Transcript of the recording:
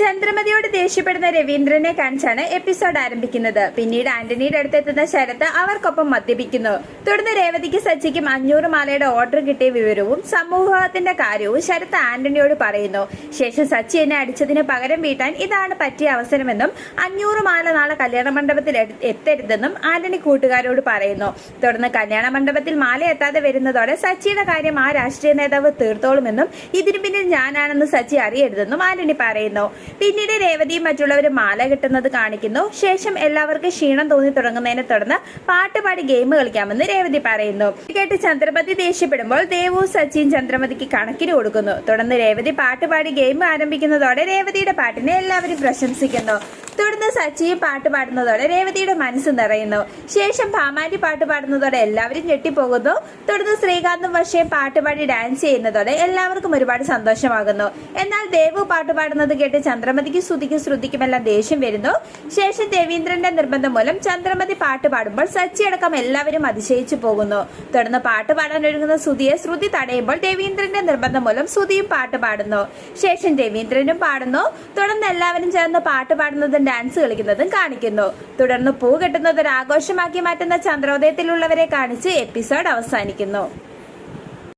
ചന്ദ്രമതിയോട് ദേഷ്യപ്പെടുന്ന രവീന്ദ്രനെ കാണിച്ചാണ് എപ്പിസോഡ് ആരംഭിക്കുന്നത്. പിന്നീട് ആന്റണിയുടെ അടുത്തെത്തുന്ന ശരത്ത് അവർക്കൊപ്പം മദ്യപിക്കുന്നു. തുടർന്ന് രേവതിക്ക് സച്ചിക്കും അഞ്ഞൂറ് മാലയുടെ ഓർഡർ കിട്ടിയ വിവരവും സമൂഹത്തിന്റെ കാര്യവും ശരത്ത് ആന്റണിയോട് പറയുന്നു. ശേഷം സച്ചി എന്നെ അടിച്ചതിന് പകരം വീട്ടാൻ ഇതാണ് പറ്റിയ അവസരമെന്നും അഞ്ഞൂറ് മാല നാളെ കല്യാണ മണ്ഡപത്തിൽ എത്തരുതെന്നും ആന്റണി കൂട്ടുകാരോട് പറയുന്നു. തുടർന്ന് കല്യാണ മണ്ഡപത്തിൽ മാല എത്താതെ വരുന്നതോടെ സച്ചിയുടെ കാര്യം ആ രാഷ്ട്രീയ നേതാവ് തീർത്തോളുമെന്നും ഇതിനു പിന്നിൽ ഞാനാണെന്ന് സച്ചി അറിയരുതെന്നും ആന്റണി പറയുന്നു. പിന്നീട് രേവതിയും മറ്റുള്ളവരും മാല കിട്ടുന്നത് കാണിക്കുന്നു. ശേഷം എല്ലാവർക്കും ക്ഷീണം തോന്നി തുടങ്ങുന്നതിനെ തുടർന്ന് പാട്ടുപാടി ഗെയിം കളിക്കാമെന്ന് രേവതി പറയുന്നു. കേട്ട് ചന്ദ്രമതി ദേഷ്യപ്പെടുമ്പോൾ ദേവു സച്ചിൻ ചന്ദ്രമതിക്ക് കണക്കിന് കൊടുക്കുന്നു. തുടർന്ന് രേവതി പാട്ടുപാടി ഗെയിം ആരംഭിക്കുന്നതോടെ രേവതിയുടെ പാട്ടിനെ എല്ലാവരും പ്രശംസിക്കുന്നു. തുടർന്ന് സച്ചി പാട്ട് പാടുന്നതോടെ രേവതിയുടെ മനസ്സ് നിറയുന്നു. ശേഷം ഭാമാരി പാട്ട് പാടുന്നതോടെ എല്ലാവരും ഞെട്ടിപ്പോകുന്നു. തുടർന്ന് ശ്രീകാന്തും വർഷയും പാട്ടുപാടി ഡാൻസ് ചെയ്യുന്നതോടെ എല്ലാവർക്കും ഒരുപാട് സന്തോഷമാകുന്നു. എന്നാൽ ദേവു പാട്ട് പാടുന്നത് കേട്ട് ചന്ദ്രമതിക്ക് ശ്രുതിക്കും ശ്രുതിക്കുമെല്ലാം ദേഷ്യം വരുന്നു. ശേഷം ദേവീന്ദ്രന്റെ നിർബന്ധം മൂലം ചന്ദ്രമതി പാട്ട് പാടുമ്പോൾ സച്ചി അടക്കം എല്ലാവരും അതിശയിച്ചു പോകുന്നു. തുടർന്ന് പാട്ട് പാടാൻ ഒരുങ്ങുന്ന ശ്രുതിയെ ശ്രുതി തടയുമ്പോൾ ദേവീന്ദ്രന്റെ നിർബന്ധം മൂലം ശ്രുതിയും പാട്ട് പാടുന്നു. ശേഷം രവീന്ദ്രനും പാടുന്നു. തുടർന്ന് എല്ലാവരും ചേർന്ന് പാട്ട് പാടുന്നതും ഡാൻസ് കളിക്കുന്നതും കാണിക്കുന്നു. തുടർന്ന് പൂ കെട്ടുന്നത് ഒരു ആഘോഷമാക്കി മാറ്റുന്ന ചന്ദ്രോദയത്തിലുള്ളവരെ കാണിച്ച് എപ്പിസോഡ് അവസാനിക്കുന്നു.